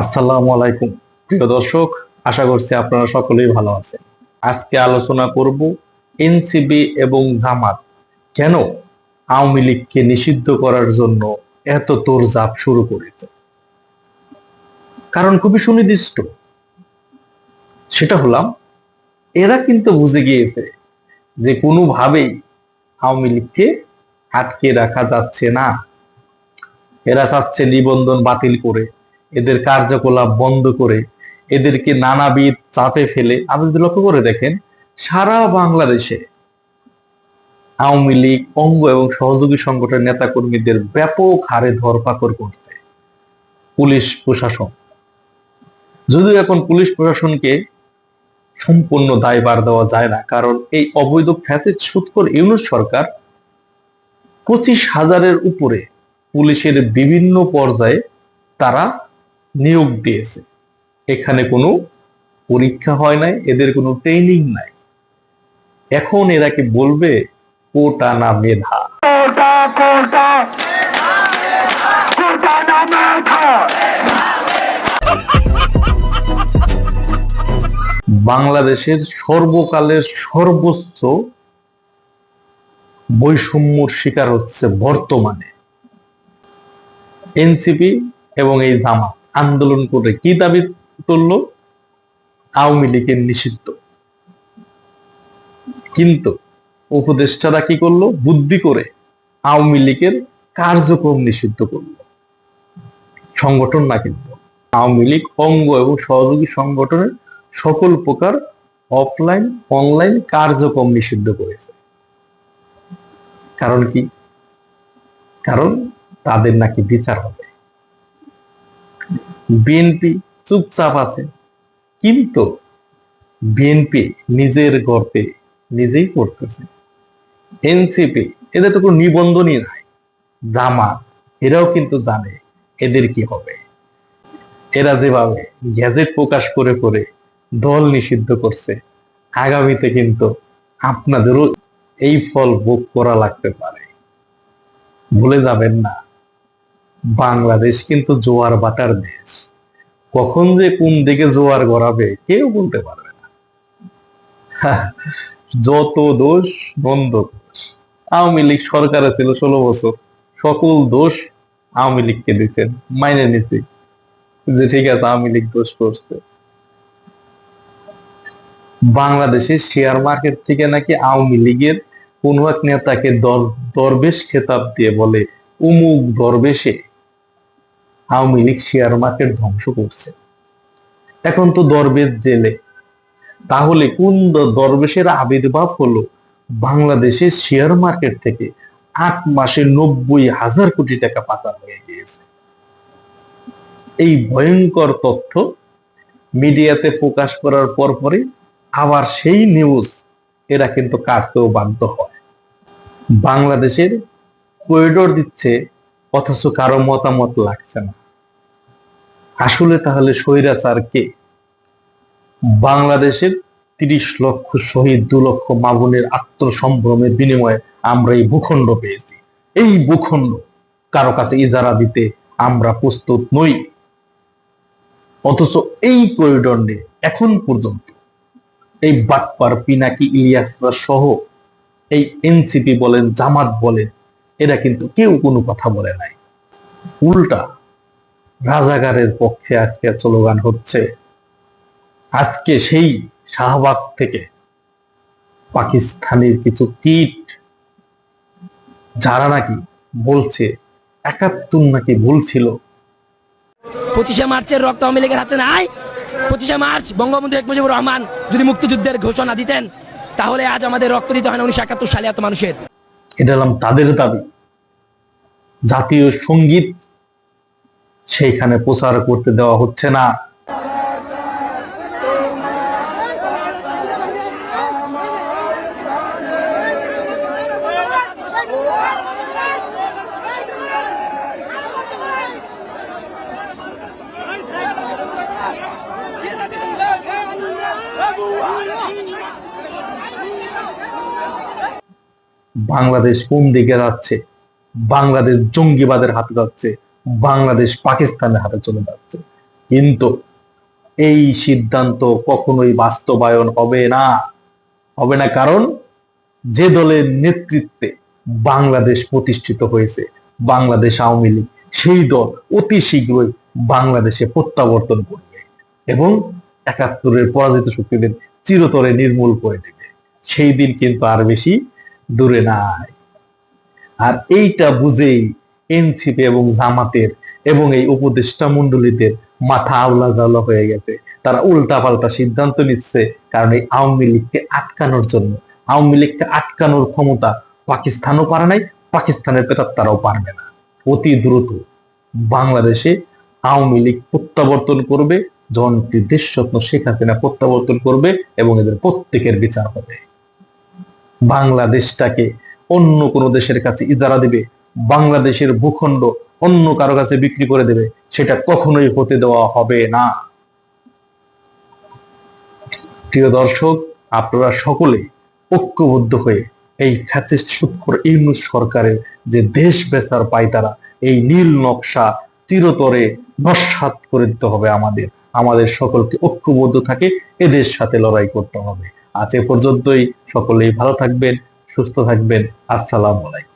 আসসালামু আলাইকুম। প্রিয় দর্শক, আশা করছি আপনারা সকলেই ভালো আছেন। আজকে আলোচনা করব এনসিবি এবং জামাত। কেন আওয়ামী লীগকে নিষিদ্ধ করার জন্য এত তোড়জাপ শুরু করেছে? কারণ খুবই সুনির্দিষ্ট। সেটা হলাম, এরা কিন্তু বুঝে গিয়েছে যে কোনোভাবেই আওয়ামী লীগকে আটকে রাখা যাচ্ছে না। এরা চাচ্ছে নিবন্ধন বাতিল করে এদের কার্যকলাপ বন্ধ করে এদেরকে নানাবিধ চাপে ফেলে, আপনি যদি লক্ষ্য করে দেখেন, সারা বাংলাদেশে আওয়ামী লীগ, অঙ্গ এবং সহযোগী সংগঠনের নেতাকর্মীদের ব্যাপক হারে ধরপাকড় করছে পুলিশ প্রশাসন। যদিও এখন পুলিশ প্রশাসনকে সম্পূর্ণ দায়ভার দেওয়া যায় না, কারণ এই অবৈধ খ্যাতি সুৎকর ইউনুস সরকার পঁচিশ হাজারের উপরে পুলিশের বিভিন্ন পর্যায়ে তারা নিয়োগ দিয়েছে। এখানে কোনো পরীক্ষা হয় নাই এদের কোনো ট্রেনিং নাই। এখন এরা কি বলবে কোটা না মেধা কোটা কোটা কোটা না মেধা। বাংলাদেশের সর্বকালের সর্বোচ্চ বৈষম্যর শিকার হচ্ছে বর্তমানে। এনসিপি এবং এই জামাত। আন্দোলন করে কি দাবি তুলল? আওয়ামী লীগের নিষিদ্ধ। কিন্তু উপদেষ্টারা কি করল? বুদ্ধি করে আওয়ামী লীগের কার্যক্রম নিষিদ্ধ করল। সংগঠন না কিন্তু, আওয়ামী লীগ অঙ্গ এবং সহযোগী সংগঠনের সকল প্রকার অফলাইন অনলাইন কার্যক্রম নিষিদ্ধ করেছে। কারণ কি? কারণ তাদের নাকি বিচার হবে। বিএনপি চুপচাপ আছে। কিন্তু বিএনপি নিজের গর্তে নিজেই করতেছে এনসিপি, এদের তো কোনো নিবন্ধনই নাই। জামাত, এরাও কিন্তু জানে এদের কি হবে। এরা যেভাবে গ্যাজেট প্রকাশ করে করে দল নিষিদ্ধ করছে, আগামীতে কিন্তু আপনাদেরও এই ফল ভোগ করা লাগতে পারে। ভুলে যাবেন না। বাংলাদেশ কিন্তু জোয়ার বাটার দেশ। কখন যে কোন দিকে জোয়ার গড়াবে, কেউ বলতে পারবে না। যত দোষ নন্দ দোষ। আওয়ামী লীগ সরকারে ছিল ষোলো বছর। সকল দোষ আওয়ামী লীগকে দিচ্ছেন মাইনে নিচ্ছি যে ঠিক আছে, আওয়ামী লীগ দোষ করছে। বাংলাদেশের শেয়ার মার্কেট থেকে নাকি আওয়ামী লীগের কোন এক নেতাকে দর- দরবেশ খেতাব দিয়ে বলে, উমুক দরবেশে আওয়ামী লীগ শেয়ার মার্কেট ধ্বংস করছে। এখন তো দরবেশ জেলে। তাহলে কোন দরবেশের আবির্ভাব হলো বাংলাদেশের শেয়ার মার্কেট থেকে? আট মাসে নব্বই হাজার কোটি টাকা পাচার হয়ে গিয়েছে। এই ভয়ঙ্কর তথ্য মিডিয়াতে প্রকাশ করার পরপরই আবার সেই নিউজ এরা কিন্তু কাটতেও বাধ্য হয়। বাংলাদেশের করিডোর দিচ্ছে, অথচ কারও মতামত লাগছে না। আসলে তাহলে স্বৈরাচার কে? বাংলাদেশের তিরিশ লক্ষ শহীদ, দু লক্ষ মামুনের আত্মসম্ভ্রমের বিনিময়ে আমরা এই ভূখণ্ড পেয়েছি। এই ভূখণ্ড কারও কাছে ইজারা দিতে আমরা প্রস্তুত নই। অথচ এই করিডোর এখন পর্যন্ত এই বাটপার, পিনাকি ইলিয়াসরা সহ এই এনসিপি বলেন, জামাত বলেন, এরা কিন্তু কেউ কোনো কথা বলে নাই। উল্টা রাজাগারের পক্ষে আজকে স্লোগান হচ্ছে আজকে সেই শাহবাগ থেকে পাকিস্তানের কিছু কিট যারা নাকি বলছে একাত্তর নাকি ভুল ছিল পঁচিশে মার্চের রক্ত আওয়ামী লীগের হাতে নাই। পঁচিশে মার্চ বঙ্গবন্ধু শেখ মুজিবুর রহমান যদি মুক্তিযুদ্ধের ঘোষণা দিতেন তাহলে আজ আমাদের রক্ত দিতে হয় না উনিশশো একাত্তর সালে এত মানুষের। এটা হলাম তাদের দাবি। জাতীয় সংগীত সেইখানে প্রচার করতে দেওয়া হচ্ছে না। বাংলাদেশ কোন দিকে যাচ্ছে? বাংলাদেশ জঙ্গিবাদের হাতে যাচ্ছে। বাংলাদেশ পাকিস্তানের হাতে চলে যাচ্ছে। কিন্তু এই সিদ্ধান্ত কখনোই বাস্তবায়ন হবে না। হবে না কারণ যে দলের নেতৃত্বে বাংলাদেশ প্রতিষ্ঠিত হয়েছে, বাংলাদেশ আওয়ামী লীগ, সেই দল অতি শীঘ্রই বাংলাদেশে প্রত্যাবর্তন করবে এবং একাত্তরের পরাজিত শক্তিদের চিরতরে নির্মূল করে দেবে। সেই দিন কিন্তু আর বেশি দূরে নাই। আর এইটা বুঝেই এনসিপি এবং জামাতের এবং এই উপদেষ্টা মন্ডলীদের মাথা আওলা জাওলা হয়ে গেছে। তারা উল্টা পাল্টা সিদ্ধান্ত নিচ্ছে কারণ এই আওয়ামী লীগকে আটকানোর জন্য। আওয়ামী লীগকে আটকানোর ক্ষমতা পাকিস্তানও পারে নাই, পাকিস্তানের পেতার তারাও পারবে না। অতি দ্রুত বাংলাদেশে আওয়ামী লীগ প্রত্যাবর্তন করবে জনটি দেশরত্ন শেখ হাসিনা প্রত্যাবর্তন করবে এবং এদের প্রত্যেকের বিচার হবে। বাংলাদেশটাকে অন্য কোনো দেশের কাছে ইজারা দিবে বাংলাদেশের ভূখণ্ড অন্য কারও কাছে বিক্রি করে দেবে, সেটা কখনোই হতে দেওয়া হবে না। প্রিয় দর্শক, আপনারা সকলে ঐক্যবদ্ধ হয়ে এই ফ্যাসিস্ট সুৎখর ইউনুস সরকারের যে দেশ বেচার পায়তারা এই নীল নকশা চিরতরে নস্বাত করে দিতে হবে আমাদের। আমাদের সকলকে ঐক্যবদ্ধ থাকে, এদের সাথে লড়াই করতে হবে। আজ এ পর্যন্তই। সকলেই ভালো থাকবেন, সুস্থ থাকবেন। আসসালাম আলাইকুম।